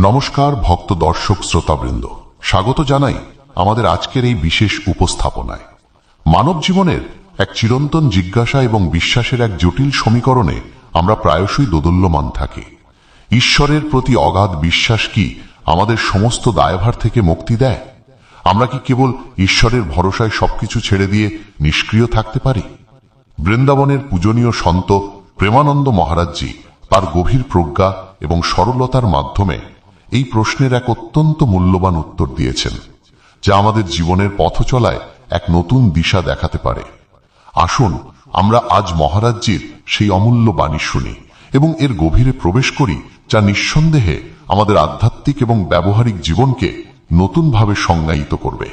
নমস্কার, ভক্ত দর্শক শ্রোতাবৃন্দ। স্বাগত জানাই আমাদের আজকের এই বিশেষ উপস্থাপনায়। মানব জীবনের এক চিরন্তন জিজ্ঞাসা এবং বিশ্বাসের এক জটিল সমীকরণে আমরা প্রায়শই দোদুল্যমান থাকি। ঈশ্বরের প্রতি অগাধ বিশ্বাস কি আমাদের সমস্ত দায়ভার থেকে মুক্তি দেয়? আমরা কি কেবল ঈশ্বরের ভরসায় সবকিছু ছেড়ে দিয়ে নিষ্ক্রিয় থাকতে পারি? বৃন্দাবনের পূজনীয় সন্ত প্রেমানন্দ মহারাজজি তার গভীর প্রজ্ঞা এবং সরলতার মাধ্যমে এই প্রশ্নের এক অত্যন্ত মূল্যবান উত্তর দিয়েছেন, যা আমাদের জীবনের পথ চলায় এক নতুন দিশা দেখাতে পারে। আসুন, আমরা আজ মহারাজজির সেই অমূল্য বাণী শুনি এবং এর গভীরে প্রবেশ করি যা নিঃসন্দেহে আমাদের আধ্যাত্মিক এবং ব্যবহারিক জীবনকে নতুনভাবে সংজ্ঞায়িত করবে।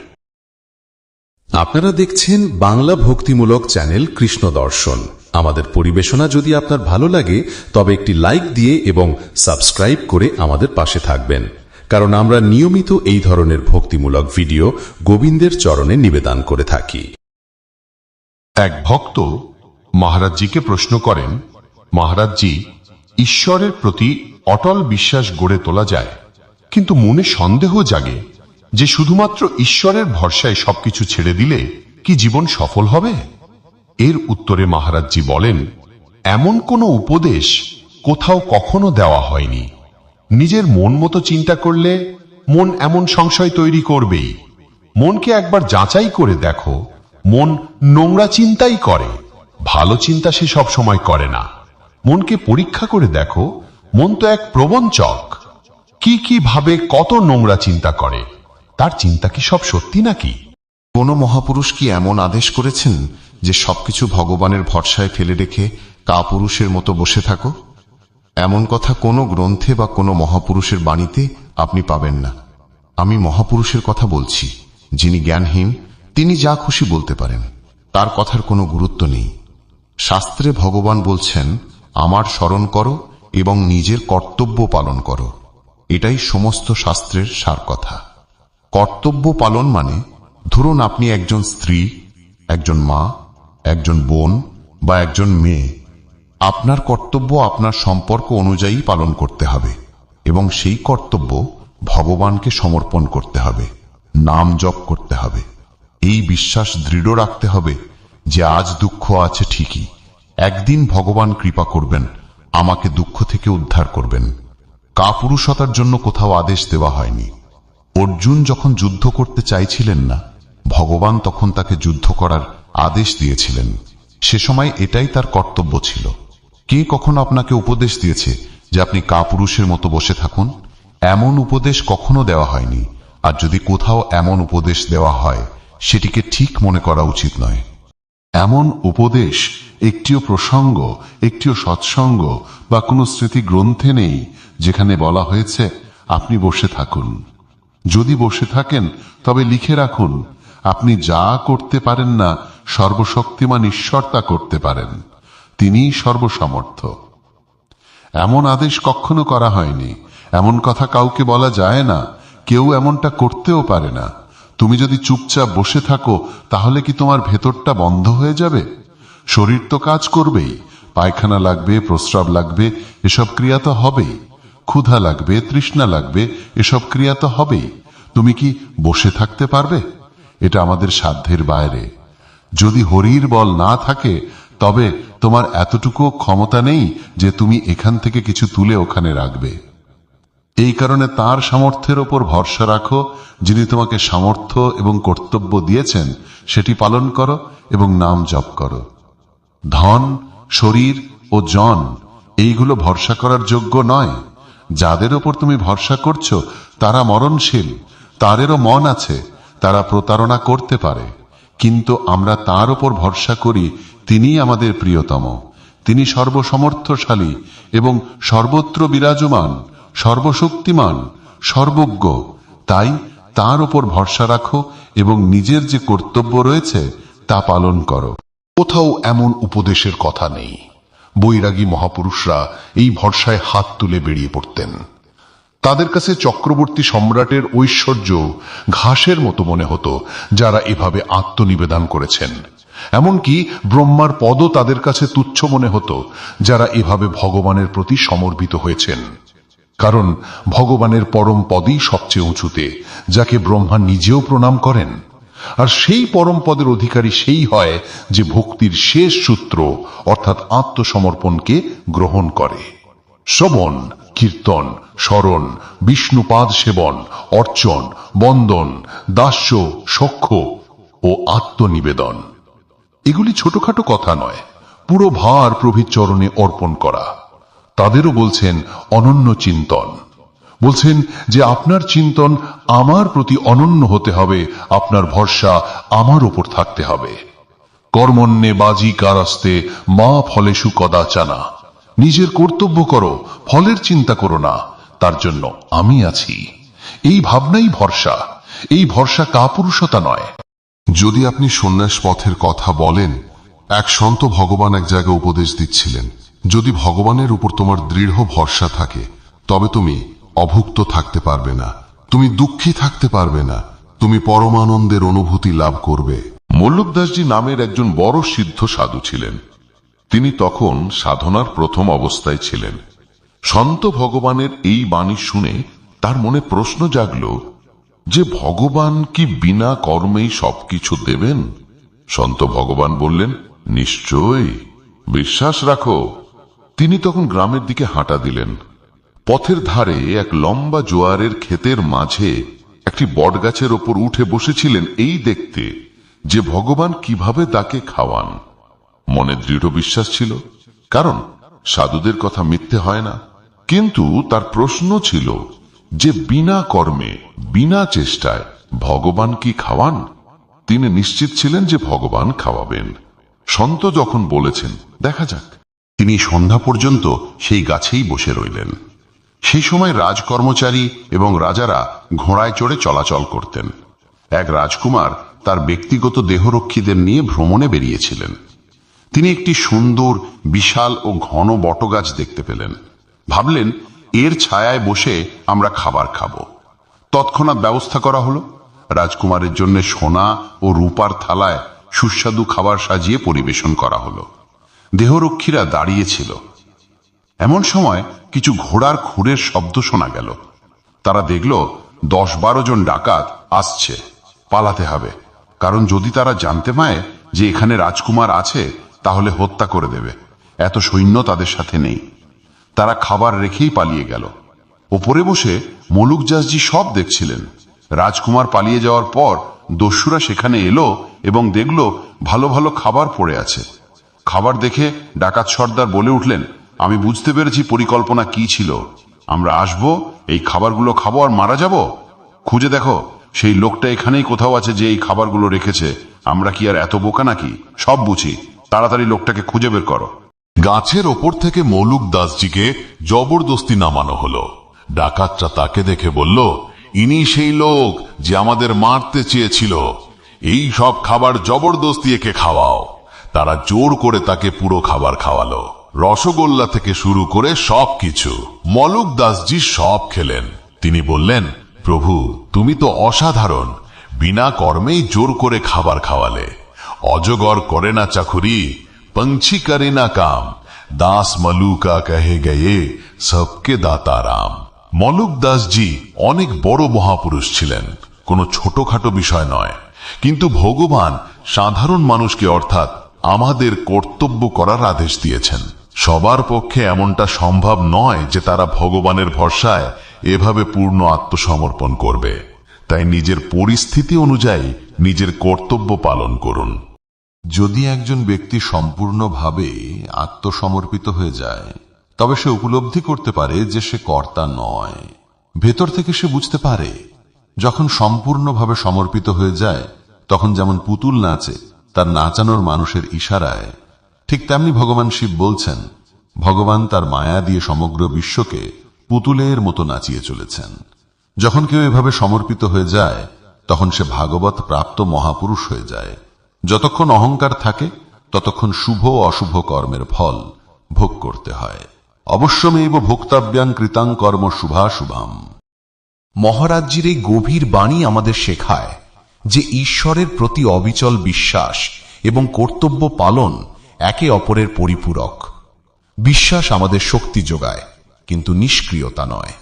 আপনারা দেখছেন বাংলা ভক্তিমূলক চ্যানেল কৃষ্ণ দর্শন। আমাদের পরিবেশনা যদি আপনার ভালো লাগে, তবে একটি লাইক দিয়ে এবং সাবস্ক্রাইব করে আমাদের পাশে থাকবেন। কারণ আমরা নিয়মিত এই ধরনের ভক্তিমূলক ভিডিও গোবিন্দের চরণে নিবেদন করে থাকি। এক ভক্ত মহারাজজিকে প্রশ্ন করেন, মহারাজজি, ঈশ্বরের প্রতি অটল বিশ্বাস গড়ে তোলা যায়, কিন্তু মনে সন্দেহ জাগে যে শুধুমাত্র ঈশ্বরের ভরসায় সবকিছু ছেড়ে দিলে কি জীবন সফল হবে? এর উত্তরে মহারাজজি বলেন, এমন কোনো উপদেশ কোথাও কখনো দেওয়া হয়নি। নিজের মন মতো চিন্তা করলে মন এমন সংশয় তৈরি করবেই। মনকে একবার যাচাই করে দেখো, মন নোংরা চিন্তাই করে, ভালো চিন্তা সে সব সময় করে না। মনকে পরীক্ষা করে দেখো, মন তো এক প্রবঞ্চক। কি কি ভাবে কত নোংরা চিন্তা করে, তার চিন্তা কি সব সত্যি নাকি? কোন মহাপুরুষ কি এমন আদেশ করেছেন যে সবকিছু ভগবানের ভরসায় ফেলে রেখে কাপুরুষের মতো বসে থাকো, এমন কথা কোনো গ্রন্থে বা কোনো মহাপুরুষের বাণীতে আপনি পাবেন না। আমি মহাপুরুষের কথা বলছি, যিনি জ্ঞানহীন, তিনি যা খুশি বলতে পারেন, তার কথার কোনো গুরুত্ব নেই। শাস্ত্রে ভগবান বলছেন, আমার স্মরণ করো এবং নিজের কর্তব্য পালন করো। এটাই সমস্ত শাস্ত্রের সার কথা। কর্তব্য পালন মানে ধরুন আপনি একজন স্ত্রী, একজন মা একজন বোন বা একজন মেয়ে, আপনার কর্তব্য আপনার সম্পর্ক অনুযায়ী পালন করতে হবে এবং সেই কর্তব্য ভগবানকে সমর্পণ করতে হবে, নাম জপ করতে হবে। এই বিশ্বাস দৃঢ় রাখতে হবে যে আজ দুঃখ আছে ঠিকই, একদিন ভগবান কৃপা করবেন, আমাকে দুঃখ থেকে উদ্ধার করবেন। কাপুরুষতার জন্য কোথাও আদেশ দেওয়া হয়নি। অর্জুন যখন যুদ্ধ করতে চাইছিলেন না, ভগবান তখন তাকে যুদ্ধ করার আদেশ দিয়েছিলেন। সে সময় এটাই তার কর্তব্য ছিল। কে কখনো আপনাকে উপদেশ দিয়েছে যে আপনি কাপুরুষের মতো বসে থাকুন? এমন উপদেশ কখনো দেওয়া হয়নি। আর যদি কোথাও এমন উপদেশ দেওয়া হয়, সেটিকে ঠিক মনে করা উচিত নয়। এমন উপদেশ একটিও প্রসঙ্গ, একটিও সৎসঙ্গ বা কোনো স্মৃতি গ্রন্থে নেই যেখানে বলা হয়েছে, আপনি বসে থাকুন। যদি বসে থাকেন, তবে লিখে রাখুন, আপনি যা করতে পারেন না সর্বশক্তিমান ঈশ্বর তা করতে পারেন। তিনিই সর্বসমর্থ। এমন আদেশ কখনো করা হয়নি। এমন কথা কাউকে বলা যায় না। কেউ এমনটা করতেও পারে না। তুমি যদি চুপচাপ বসে থাকো, তাহলে কি তোমার ভেতরটা বন্ধ হয়ে যাবে? শরীর তো কাজ করবেই। পায়খানা লাগবে, প্রস্রাব লাগবে, এসব ক্রিয়া তো হবেই। ক্ষুধা লাগবে, তৃষ্ণা লাগবে, এসব ক্রিয়া তো হবেই। তুমি কি বসে থাকতে পারবে? এটা আমাদের সাধ্যের বাইরে। যদি হরির বল না থাকে, তবে তোমার এতটুকু ক্ষমতা নেই যে তুমি এখান থেকে কিছু তুলে ওখানে রাখবে। এই কারণে তার সামর্থ্যের ওপর ভরসা রাখো, যিনি তোমাকে সামর্থ্য এবং কর্তব্য দিয়েছেন, সেটি পালন করো এবং নাম জপ করো। ধন, শরীর ও জন, এইগুলো ভরসা করার যোগ্য নয়। যাদের ওপর তুমি ভরসা করছ, তারা মরণশীল, তাদেরও মন আছে, তারা প্রতারণা করতে পারে। কিন্তু আমরা তার ওপর ভরসা করি, তিনিই আমাদের প্রিয়তম। তিনি সর্বসমর্থশালী এবং সর্বত্র বিরাজমান, সর্বশক্তিমান, সর্বজ্ঞ। তাই তার ওপর ভরসা রাখো এবং নিজের যে কর্তব্য রয়েছে, তা পালন করো। কোথাও এমন উপদেশের কথা নেই। বৈরাগী মহাপুরুষরা এই ভরসায় হাত তুলে বেরিয়ে পড়তেন। তাদের কাছে চক্রবর্তী সম্রাটের ঐশ্বর্য ঘাসের মতো মনে হতো, যারা এভাবে আত্মনিবেদন করেছেন। এমনকি ব্রহ্মার পদও তাদের কাছে তুচ্ছ মনে হতো, যারা এভাবে ভগবানের প্রতি সমর্পিত হয়েছেন। কারণ ভগবানের পরম পদই সবচেয়ে উঁচুতে, যাকে ব্রহ্মা নিজেও প্রণাম করেন। আর সেই পরম পদের অধিকারী সেই হয় যে ভক্তির শেষ সূত্র, অর্থাৎ আত্মসমর্পণকে গ্রহণ করে। শ্রবণ, কীর্তন, স্মরণ, বিষ্ণুপাদ সেবন, অর্চন, বন্দন, দাস্য সখ্য ও আত্মনিবেদন। এগুলি ছোটখাটো কথা নয়, পুরো ভার প্রভৃত চরণে অর্পণ করা। তাদেরও বলছেন অনন্য চিন্তন। বলছেন যে আপনার চিন্তন আমার প্রতি অনন্য হতে হবে, আপনার ভরসা আমার ওপর থাকতে হবে। কর্মণ্যে বাজি কারাস্তে মা ফলেশু কদাচানা। নিজের কর্তব্য করো, ফলের চিন্তা করো না, তার জন্য আমি আছি। এই ভাবনাই ভরসা, এই ভরসা কাপুরুষতা নয়। যদি আপনি সন্ন্যাস পথের কথা বলেন, এক সন্ত ভগবান এক জায়গায় উপদেশ দিচ্ছিলেন, যদি ভগবানের উপর তোমার দৃঢ় ভরসা থাকে, তবে তুমি অভুক্ত থাকতে পারবে না, তুমি দুঃখী থাকতে পারবে না, তুমি পরমানন্দের অনুভূতি লাভ করবে। মল্লুকদাসজি নামের একজন বড় সিদ্ধ সাধু ছিলেন। তিনি তখন সাধনার প্রথম অবস্থায় ছিলেন। সন্ত ভগবানের এই বাণী শুনে তার মনে প্রশ্ন জাগল, যে ভগবান কি বিনা কর্মেই সবকিছু দেবেন? সন্ত ভগবান বললেন, নিশ্চয়ই, বিশ্বাস রাখো। তিনি তখন গ্রামের দিকে হাঁটা দিলেন। পথের ধারে এক লম্বা জোয়ারের ক্ষেতের মাঝে একটি বটগাছের ওপর উঠে বসেছিলেন এই দেখতে, যে ভগবান কীভাবে তাকে খাওয়ান। মনে দৃঢ় বিশ্বাস ছিল। কারণ সাধুদের কথা মিথ্যে হয় না। কিন্তু তার প্রশ্ন ছিল যে বিনা কর্মে, বিনা চেষ্টায় ভগবান কি খাওয়ান? তিনি নিশ্চিত ছিলেন যে ভগবান খাওয়াবেন। সন্ত যখন বলেছেন, দেখা যাক। তিনি সন্ধ্যা পর্যন্ত সেই গাছেই বসে রইলেন। সেই সময় রাজকর্মচারী এবং রাজারা ঘোড়ায় চড়ে চলাচল করতেন। এক রাজকুমার তার ব্যক্তিগত দেহরক্ষীদের নিয়ে ভ্রমণে বেরিয়েছিলেন। তিনি একটি সুন্দর, বিশাল ও ঘন বটগাছ দেখতে পেলেন। ভাবলেন, এর ছায়ায় বসে আমরা খাবার খাব। তৎক্ষণাৎ ব্যবস্থা করা হলো। রাজকুমারের জন্য সোনা ও রূপার থালায় সুস্বাদু খাবার সাজিয়ে পরিবেশন করা হলো। দেহরক্ষীরা দাঁড়িয়েছিল এমন সময় কিছু ঘোড়ার খুঁড়ের শব্দ শোনা গেল। তারা দেখল দশ বারো জন ডাকাত আসছে। পালাতে হবে। কারণ যদি তারা জানতে পায় যে এখানে রাজকুমার আছে তাহলে হত্যা করে দেবে। এত সৈন্য তাদের সাথে নেই। তারা খাবার রেখেই পালিয়ে গেল। ওপরে বসে মলুক জাসজি সব দেখছিলেন। রাজকুমার পালিয়ে যাওয়ার পর দস্যুরা সেখানে এলো এবং দেখল ভালো ভালো খাবার পড়ে আছে। খাবার দেখে ডাকাত সর্দার বলে উঠলেন, আমি বুঝতে পেরেছি পরিকল্পনা কি ছিল। আমরা আসব, এই খাবারগুলো খাব আর মারা যাব? খুঁজে দেখো, সেই লোকটা এখানেই কোথাও আছে যে এই খাবারগুলো রেখেছে। আমরা কি আর এত বোকা নাকি? সব বুঝি। তাড়াতাড়ি লোকটাকে খুঁজে বের করো। গাছের ওপর থেকে মৌলুক দাসজিকে জবরদস্তি নামানো হলো। ডাকাতটা তাকে দেখে বলল, ইনি সেই লোক যে আমাদের মারতে চেয়েছিল। এই সব খাবার জবরদস্তি একে খাওয়াও। তারা জোর করে তাকে পুরো খাবার খাওয়ালো। রসগোল্লা থেকে শুরু করে সব কিছু। মলুক দাসজি সব খেলেন। তিনি বললেন, প্রভু, তুমি তো অসাধারণ। বিনা কর্মেই জোর করে খাবার খাওয়ালে। অজগর করে না চাকুরি पंछी करे ना काम দাস মলুকা কহে গয়ে সবকে দাতা রাম মলুক দাসজি অনেক বড় মহাপুরুষ ছিলেন কোনো ছোটখাটো বিষয় নয় কিন্তু ভগবান সাধারণ মানুষকে অর্থাৎ আমাদের কর্তব্য করার আদেশ দিয়েছেন সবার পক্ষে এমনটা সম্ভব নয় যে তারা ভগবানের ভরসায় এভাবে পূর্ণ আত্মসমর্পণ করবে তাই নিজের পরিস্থিতি অনুযায়ী নিজের কর্তব্য পালন করুন যদি একজন ব্যক্তি সম্পূর্ণভাবে আত্মসমর্পিত হয়ে যায়, তবে সে উপলব্ধি করতে পারে যে সে কর্তা নয়। ভেতর থেকে সে বুঝতে পারে, যখন সম্পূর্ণভাবে সমর্পিত হয়ে যায়, তখন যেমন পুতুল নাচে, তার নাচানোর মানুষের ইশারায়, ঠিক তেমনি ভগবান শিব বলছেন, ভগবান তার মায়া দিয়ে সমগ্র বিশ্বকে পুতুলের মতো নাচিয়ে চলেছেন। যখন কেউ এভাবে সমর্পিত হয়ে যায়, তখন সে ভাগবত প্রাপ্ত মহাপুরুষ হয়ে যায়। যতক্ষণ অহংকার থাকে, ততক্ষণ শুভ অশুভ কর্মের ফল ভোগ করতে হয়। অবশ্যমেব ভোক্তাব্যাং কৃতাং কর্ম শুভাশুভাম। মহারাজ্যের এই গভীর বাণী আমাদের শেখায় যে ঈশ্বরের প্রতি অবিচল বিশ্বাস এবং কর্তব্য পালন একে অপরের পরিপূরক। বিশ্বাস আমাদের শক্তি যোগায়, কিন্তু নিষ্ক্রিয়তা নয়।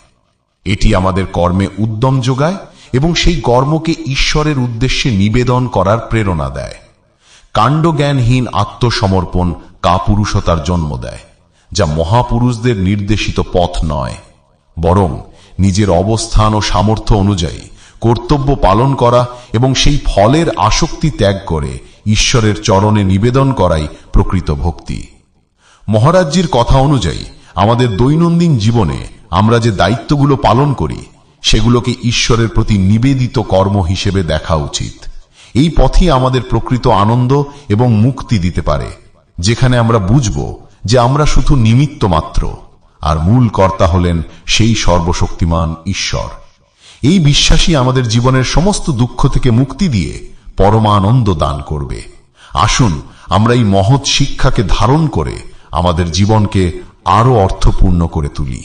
এটি আমাদের কর্মে উদ্যম যোগায় এবং সেই কর্মকে ঈশ্বরের উদ্দেশ্যে নিবেদন করার প্রেরণা দেয়। কাণ্ডজ্ঞানহীন আত্মসমর্পণ কাপুরুষতার জন্ম দেয়, যা মহাপুরুষদের নির্দেশিত পথ নয়, বরং নিজের অবস্থান ও সামর্থ্য অনুযায়ী কর্তব্য পালন করা এবং সেই ফলের আসক্তি ত্যাগ করে ঈশ্বরের চরণে নিবেদন করাই প্রকৃত ভক্তি। মহারাজ্যের কথা অনুযায়ী, আমাদের দৈনন্দিন জীবনে আমরা যে দায়িত্বগুলো পালন করি, সেগুলোকে ঈশ্বরের প্রতি নিবেদিত কর্ম হিসেবে দেখা উচিত। এই পথই আমাদের প্রকৃত আনন্দ এবং মুক্তি দিতে পারে, যেখানে আমরা বুঝব যে আমরা শুধু নিমিত্ত মাত্র, আর মূল কর্তা হলেন সেই সর্বশক্তিমান ঈশ্বর। এই বিশ্বাসই আমাদের জীবনের সমস্ত দুঃখ থেকে মুক্তি দিয়ে পরমানন্দ দান করবে। আসুন, আমরা এই মহৎ শিক্ষাকে ধারণ করে আমাদের জীবনকে আরও অর্থপূর্ণ করে তুলি।